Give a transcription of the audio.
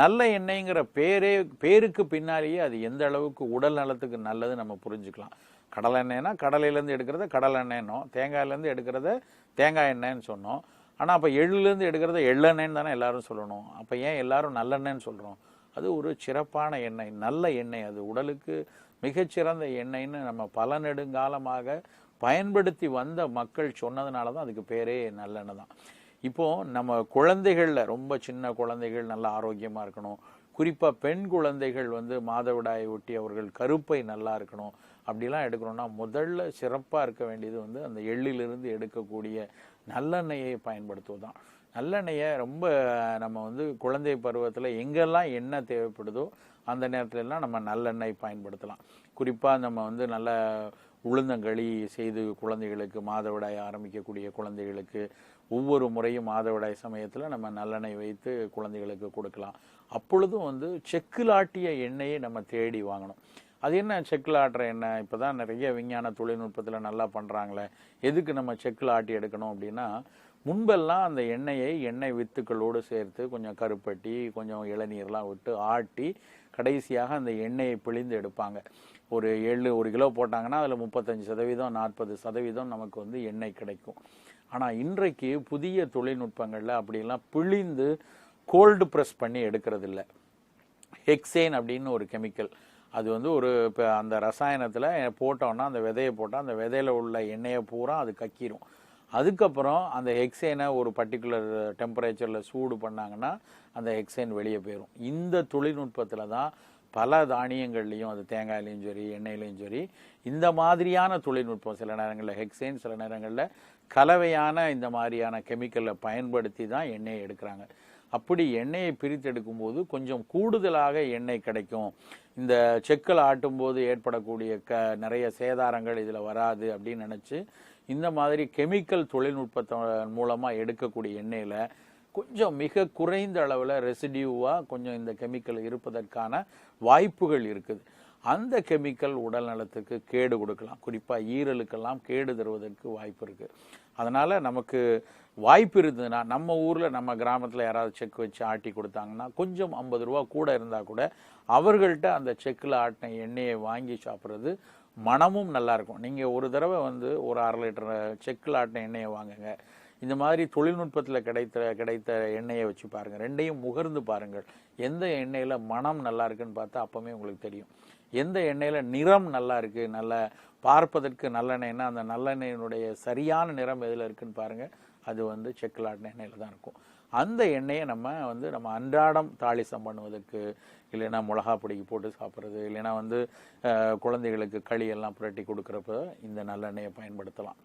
நல்ல எண்ணெய்ங்கிற பேரே பேருக்கு பின்னாலேயே அது எந்த அளவுக்கு உடல் நலத்துக்கு நல்லது நம்ம புரிஞ்சுக்கலாம். கடலை எண்ணெய்னா கடலையிலேருந்து எடுக்கிறத கடலை எண்ணெய்னோ தேங்காயிலேருந்து எடுக்கிறத தேங்காய் எண்ணெய்ன்னு சொன்னோம். ஆனால் அப்போ எள்ளுலேருந்து எடுக்கிறத எள்ளெண்ணெய்ன்னு தானே எல்லாரும் சொல்லணும். அப்போ ஏன் எல்லாரும் நல்லெண்ணெய்ன்னு சொல்கிறோம் அது ஒரு சிறப்பான எண்ணெய் நல்ல எண்ணெய் அது. உடலுக்கு மிகச்சிறந்த எண்ணெய்ன்னு நம்ம பல நெடுங்காலமாக பயன்படுத்தி வந்த மக்கள் சொன்னதுனால தான் அதுக்கு பேரே நல்லெண்ணெய் தான். இப்போ நம்ம குழந்தைகள்ல ரொம்ப சின்ன குழந்தைகள் நல்லா ஆரோக்கியமா இருக்கணும். குறிப்பா பெண் குழந்தைகள் வந்து மாதவிடாயை ஒட்டி அவர்கள் கருப்பை நல்லா இருக்கணும். அப்படிலாம் எடுக்கணும்னா முதல்ல சிறப்பா இருக்க வேண்டியது வந்து அந்த எள்ளிலிருந்து எடுக்கக்கூடிய நல்லெண்ணெயை பயன்படுத்துவதுதான். நல்லெண்ணெயை ரொம்ப நம்ம வந்து குழந்தை பருவத்துல எங்கெல்லாம் எண்ணெய் தேவைப்படுதோ அந்த நேரத்துல எல்லாம் நம்ம நல்லெண்ணெய் பயன்படுத்தலாம். குறிப்பா நம்ம வந்து நல்ல உளுந்தங்களி செய்து குழந்தைகளுக்கு மாதவிடாய் ஆரம்பிக்கக்கூடிய குழந்தைகளுக்கு ஒவ்வொரு முறையும் மாதவிடாய் சமயத்தில் நம்ம நல்லெண்ணெய் வைத்து குழந்தைகளுக்கு கொடுக்கலாம். அப்பொழுதும் வந்து செக்கில் ஆட்டிய எண்ணெயை நம்ம தேடி வாங்கணும். அது என்ன செக்கில் ஆட்டுற எண்ணெய்? இப்போ தான் நிறைய விஞ்ஞான தொழில்நுட்பத்தில் நல்லா பண்ணுறாங்களே எதுக்கு நம்ம செக்கில் ஆட்டி எடுக்கணும் அப்படின்னா முன்பெல்லாம் அந்த எண்ணெயை எண்ணெய் வித்துக்களோடு சேர்த்து கொஞ்சம் கருப்பட்டி கொஞ்சம் இளநீர்லாம் விட்டு ஆட்டி கடைசியாக அந்த எண்ணெயை பிழிந்து எடுப்பாங்க. ஒரு ஏழு ஒரு கிலோ போட்டாங்கன்னா அதில் முப்பத்தஞ்சு சதவீதம் நாற்பது சதவீதம் நமக்கு வந்து எண்ணெய் கிடைக்கும். ஆனால் இன்றைக்கு புதிய தொழில்நுட்பங்களில் அப்படிலாம் பிழிந்து கோல்டு ப்ரெஸ் பண்ணி எடுக்கிறது இல்லை ஹெக்சேன் அப்படின்னு ஒரு கெமிக்கல். அது வந்து ஒரு இப்போ அந்த ரசாயனத்தில் போட்டோன்னா அந்த விதையை போட்டால் அந்த விதையில உள்ள எண்ணெயை பூரா அது கக்கிரும். அதுக்கப்புறம் அந்த ஹெக்சேனை ஒரு பர்டிகுலர் டெம்பரேச்சரில் சூடு பண்ணாங்கன்னா அந்த ஹெக்சேன் வெளியே போயிடும் இந்த தொழில்நுட்பத்தில் தான் பல தானியங்கள்லையும் அது தேங்காயிலையும் சரி எண்ணெயிலையும் சரி இந்த மாதிரியான தொழில்நுட்பம் சில நேரங்களில் ஹெக்ஸைன் சில நேரங்களில் கலவையான இந்த மாதிரியான கெமிக்கலை பயன்படுத்தி தான் எண்ணெயை எடுக்கிறாங்க. அப்படி எண்ணெயை பிரித்து எடுக்கும்போது கொஞ்சம் கூடுதலாக எண்ணெய் கிடைக்கும். இந்த செக்கில் ஆட்டும்போது ஏற்படக்கூடிய க நிறைய சேதாரங்கள் இதில் வராது அப்படின்னு நினச்சி இந்த மாதிரி கெமிக்கல் தொழில்நுட்பத்தின் மூலமாக எடுக்கக்கூடிய எண்ணெயில் கொஞ்சம் மிக குறைந்த அளவில் ரெசிடியூவாக கொஞ்சம் இந்த கெமிக்கல் இருப்பதற்கான வாய்ப்புகள் இருக்குது. அந்த கெமிக்கல் உடல் நலத்துக்கு கேடு கொடுக்கலாம். குறிப்பாக ஈரலுக்கெல்லாம் கேடு தருவதற்கு வாய்ப்பு இருக்குது அதனால் நமக்கு வாய்ப்பு இருந்ததுன்னா நம்ம ஊரில் நம்ம கிராமத்தில் யாராவது செக் வச்சு ஆட்டி கொடுத்தாங்கன்னா கொஞ்சம் ஐம்பது ரூபா கூட இருந்தால் கூட அவர்கள்ட்ட அந்த செக்கில் ஆட்டின எண்ணெயை வாங்கி சாப்பிட்றது மனமும் நல்லாயிருக்கும் நீங்கள் ஒரு தடவை வந்து ஒரு அரை லிட்டர் செக்கில் ஆட்டின எண்ணெயை வாங்குங்க. இந்த மாதிரி தொழில்நுட்பத்தில் கிடைத்த கிடைத்த எண்ணெயை வச்சு பாருங்கள் ரெண்டையும் முகர்ந்து பாருங்கள். எந்த எண்ணெயில் மனம் நல்லா இருக்குன்னு பார்த்தா அப்போவே உங்களுக்கு தெரியும். எந்த எண்ணெயில் நிறம் நல்லா இருக்கு நல்ல பார்ப்பதற்கு நல்லெண்ணெய்னா அந்த நல்லெண்ணெயினுடைய சரியான நிறம் எதில் இருக்குன்னு பாருங்கள் அது வந்து செக்கலாட்டின எண்ணெயில் தான் இருக்கும். அந்த எண்ணெயை நம்ம வந்து நம்ம அன்றாடம் தாளிசம் பண்ணுவதற்கு இல்லைன்னா மிளகா பொடிக்கு போட்டு சாப்பிட்றது இல்லைன்னா வந்து குழந்தைகளுக்கு களி எல்லாம் புரட்டி கொடுக்குறப்ப இந்த நல்லெண்ணெயை பயன்படுத்தலாம்.